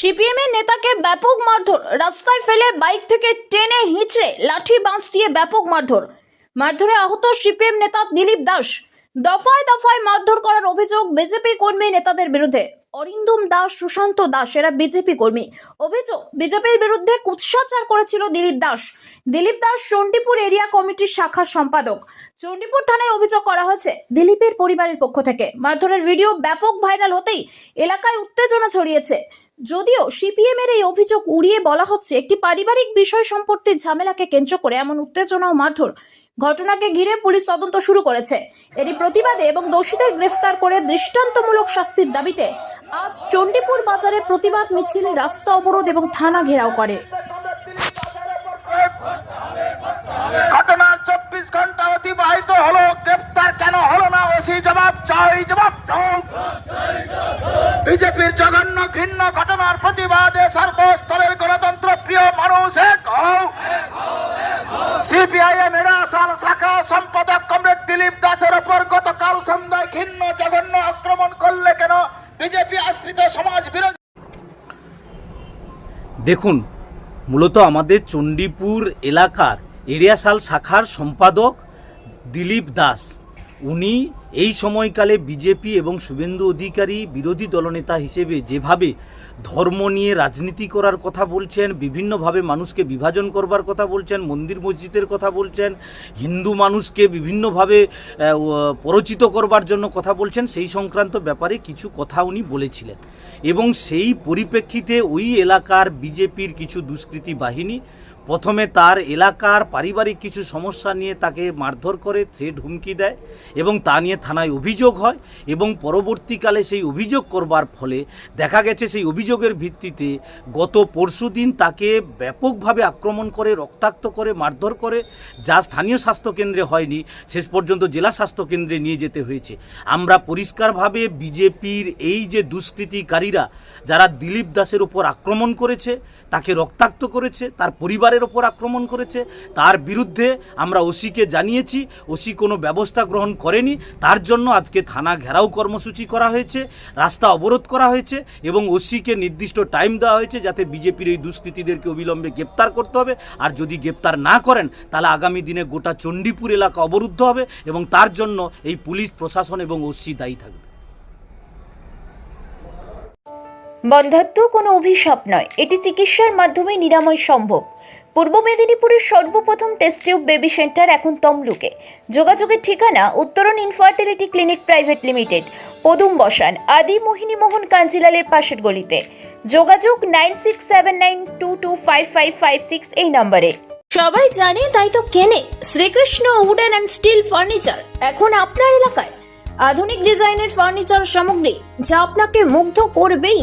CPM এর নেতাকে ব্যাপক মারধর। রাস্তায় ফেলে বাইক থেকে টেনে হিঁচড়ে লাঠি বাঁশ দিয়ে ব্যাপক মারধর। মারধরে আহত সিপিএম নেতা দিলীপ দাস। দফায় দফায় মারধর করার অভিযোগ বিজেপি কর্মী নেতাদের বিরুদ্ধে। অরিন্দম দাস, সুশান্ত দাস, এরা বিজেপি কর্মী। অভিযোগ, বিজেপির বিরুদ্ধে কুৎসাচার করেছিল দিলীপ দাস। দিলীপ দাস চণ্ডীপুর এরিয়া কমিটির শাখার সম্পাদক। চণ্ডীপুর থানায় অভিযোগ করা হয়েছে, দিলীপের পরিবারের পক্ষ থেকে। মারধরের ভিডিও ব্যাপক ভাইরাল হতেই এলাকায় উত্তেজনা ছড়িয়েছে। যদিও সিপিএম এর এই অভিযোগ উড়িয়ে বলা হচ্ছে, একটি পারিবারিক বিষয় সম্পর্কে ঝামেলাকে কেন্দ্র করে এমন উত্তেজনা ও মারধর। ঘটনাকে ঘিরে পুলিশ তদন্ত শুরু করেছে। এরই প্রতিবাদে এবং দোষীদের গ্রেফতার করে দৃষ্টান্তমূলক শাস্তির দাবিতে আজ চণ্ডীপুর বাজারে প্রতিবাদ মিছিল, রাস্তা অবরোধ এবং থানা ঘেরাও করে। ঘটনার চব্বিশ ঘণ্টা অতিবাহিত হলো। গ্রেপ্তার কেন হলো না? ওসি জবাব, চাই জবাব বিজেপির জঘন্য ঘৃণ্য ঘটনার প্রতিবাদে সর্বস্তরের গণতন্ত্র প্রিয় মানুষ, এক সিপিআইএম এর আসার শাখা সম্পাদক কমরেড দিলীপ দাসের ওপর গতকাল সন্ধ্যায় ঘৃণ্য জঘন্য আক্রমণ করলে কেন বিজেপি আশ্রিত সমাজ বিরোধী? দেখুন, মূলত আমাদের চণ্ডীপুর এলাকার এরিয়াশাল শাখার সম্পাদক দিলীপ দাস উনি এই সময়কালে বিজেপি এবং শুভেন্দু অধিকারী বিরোধী দলনেতা হিসেবে যেভাবে ধর্ম নিয়ে রাজনীতি করার কথা বলছেন, বিভিন্নভাবে মানুষকে বিভাজন করবার কথা বলছেন, মন্দির মসজিদের কথা বলছেন, হিন্দু মানুষকে বিভিন্নভাবে পরচিত করবার জন্য কথা বলছেন, সেই সংক্রান্ত ব্যাপারে কিছু কথা উনি বলেছিলেন। এবং সেই পরিপ্রেক্ষিতে ওই এলাকার বিজেপির কিছু দুষ্কৃতী বাহিনী প্রথমে তার এলাকার পারিবারিক কিছু সমস্যা নিয়ে তাকে মারধর করে থ্রেট হুমকি দেয় এবং তা নিয়ে থানায় অভিযোগ হয় এবং পরবর্তীকালে সেই অভিযোগ করবার ফলে দেখা গেছে সেই অভিযোগের ভিত্তিতে গত পরশুদিন তাকে ব্যাপকভাবে আক্রমণ করে, রক্তাক্ত করে, মারধর করে, যা স্থানীয় স্বাস্থ্যকেন্দ্রে হয়নি, শেষ পর্যন্ত জেলা স্বাস্থ্যকেন্দ্রে নিয়ে যেতে হয়েছে। আমরা পরিষ্কারভাবে বিজেপির এই যে দুষ্কৃতিকারীরা, যারা দিলীপ দাসের উপর আক্রমণ করেছে, তাকে রক্তাক্ত করেছে, তার পরিবারের ওপর আক্রমণ করেছে, তার বিরুদ্ধে আমরা ওসিকে জানিয়েছি, ওসি কোনো ব্যবস্থা গ্রহণ করেনি, তার জন্য আজকে থানা ঘেরাও কর্মসূচি করা হয়েছে, রাস্তা অবরোধ করা হয়েছে এবং ওসিকে নির্দিষ্ট টাইম দেওয়া হয়েছে যাতে বিজেপির এই দুষ্কৃতীদেরকে অবিলম্বে গ্রেপ্তার করতে হবে। আর যদি গ্রেপ্তার না করেন, তাহলে আগামী দিনে গোটা চণ্ডীপুর এলাকা অবরুদ্ধ হবে এবং তার জন্য এই পুলিশ, প্রশাসন এবং ওসি দায়ী থাকবে। বন্ধাত্ম কোনো অভিশাপ নয়। এটি চিকিৎসার মাধ্যমে নিরাময় সম্ভব। পূর্ব মেদিনীপুরের সর্বপ্রথম টেস্ট টিউব বেবি সেন্টার এখন তমলুকে। যোগাযোগের ঠিকানা উত্তরণ ইনফার্টিলিটি ক্লিনিক প্রাইভেট লিমিটেড পদুম বসান আদি মোহিনী মোহন কাঞ্জিলালের পাশের গলিতে। যোগাযোগ nine six seven nine two two five five five six এই নম্বরে। সবাই জানে, তাই তো কেনে। Srikrishna wooden and steel furniture এখন আপনার এলাকায়। আধুনিক ডিজাইনের ফার্নিচার সামগ্রী যা আপনাকে মুগ্ধ করবেই।